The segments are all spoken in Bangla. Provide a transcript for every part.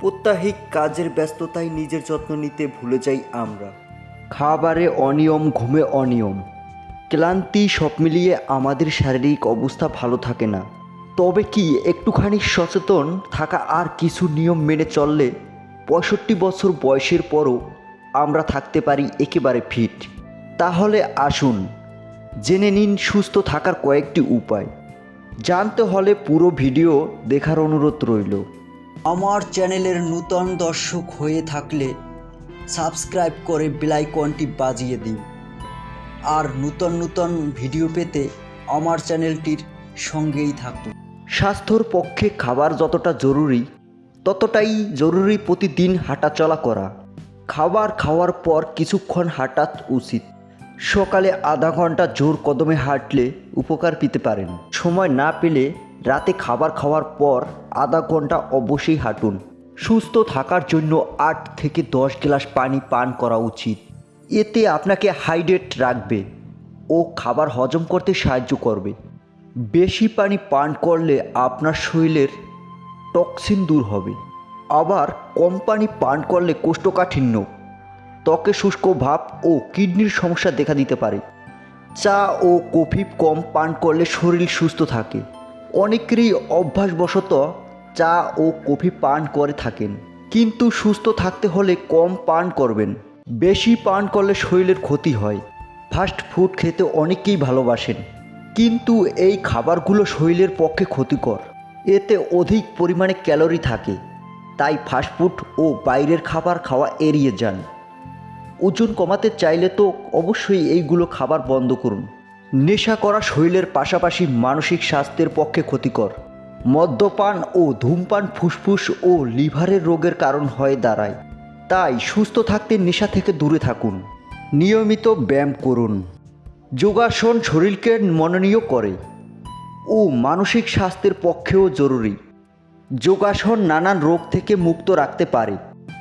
প্রত্যাহিক কাজের ব্যস্ততায় নিজের যত্ন নিতে ভুলে যাই আমরা। খাবারে অনিয়ম, ঘুমে অনিয়ম। ক্লান্তি সব মিলিয়ে আমাদের শারীরিক অবস্থা ভালো থাকে না। তবে কি একটুখানি সচেতন থাকা আর কিছু নিয়ম মেনে চললে পঁয়ষট্টি বছর বয়সের পরও আমরা থাকতে পারি একেবারে ফিট। তাহলে আসুন, জেনে নিন সুস্থ থাকার কয়েকটি উপায়। জানতে হলে পুরো ভিডিও দেখার অনুরোধ রইল। আমার চ্যানেলের নূতন দর্শক হয়ে থাকলে সাবস্ক্রাইব করে বেলাইকনটি বাজিয়ে দিন। আর নূতন নূতন ভিডিও পেতে আমার চ্যানেলটির সঙ্গেই থাকুন। স্বাস্থ্যর পক্ষে খাবার যতটা জরুরি, ততটাই জরুরি প্রতিদিন হাঁটাচলা করা। খাবার খাওয়ার পর কিছুক্ষণ হাঁটা উচিত। সকালে আধা ঘণ্টা জোর কদমে হাঁটলে উপকার পেতে পারেন। সময় না পেলে রাতে খাবার খাওয়ার পর আধা ঘণ্টা অবশ্যই হাঁটুন। সুস্থ থাকার জন্য আট থেকে দশ গ্লাস পানি পান করা উচিত। এতে আপনাকে হাইড্রেট রাখবে ও খাবার হজম করতে সাহায্য করবে। বেশি পানি পান করলে আপনার শরীরের টক্সিন দূর হবে। আবার কম পানি পান করলে কোষ্ঠকাঠিন্য, ত্বকে শুষ্ক ভাব ও কিডনির সমস্যা দেখা দিতে পারে। চা ও কফি কম পান করলে শরীর সুস্থ থাকে। অনেকেরই অভ্যাসবশত চা ও কফি পান করে থাকেন। কিন্তু সুস্থ থাকতে হলে কম পান করবেন। বেশি পান করলে শরীরের ক্ষতি হয়। ফাস্ট ফুড খেতে অনেকেই ভালোবাসেন। কিন্তু এই খাবারগুলো শরীরের পক্ষে ক্ষতিকর। এতে অধিক পরিমাণে ক্যালোরি থাকে। তাই ফাস্টফুড ও বাইরের খাবার খাওয়া এড়িয়ে যান। ওজন কমাতে চাইলে তো অবশ্যই এইগুলো খাবার বন্ধ করুন। নেশা করা শরীরের পাশাপাশি মানসিক স্বাস্থ্যের পক্ষে ক্ষতিকর। মদ্যপান ও ধূমপান, ফুসফুস ও লিভারের রোগের কারণ হয়ে দাঁড়ায়। তাই সুস্থ থাকতে নেশা থেকে দূরে থাকুন। নিয়মিত ব্যায়াম করুন। যোগাসন শরীরকে মননীয় করে ও মানসিক স্বাস্থ্যের পক্ষেও জরুরি। যোগাসন নানান রোগ থেকে মুক্ত রাখতে পারে।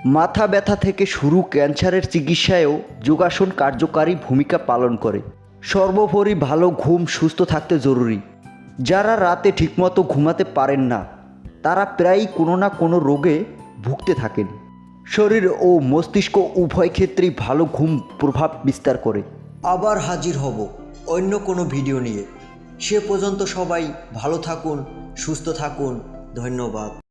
মাথা ব্যথা থেকে শুরু ক্যান্সারের চিকিৎসায়ও যোগাসন কার্যকারী ভূমিকা পালন করে। সর্বোপরি ভালো ঘুম, সুস্থ থাকতে জরুরি। যারা রাতে ঠিকমতো ঘুমাতে পারেন না, তারা প্রায়ই কোনো না কোনো রোগে ভুগতে থাকেন। শরীর ও মস্তিষ্ক উভয় ক্ষেত্রেই ভালো ঘুম প্রভাব বিস্তার করে। আবার হাজির হব অন্য কোনো ভিডিও নিয়ে। সে পর্যন্ত সবাই ভালো থাকুন, সুস্থ থাকুন। ধন্যবাদ।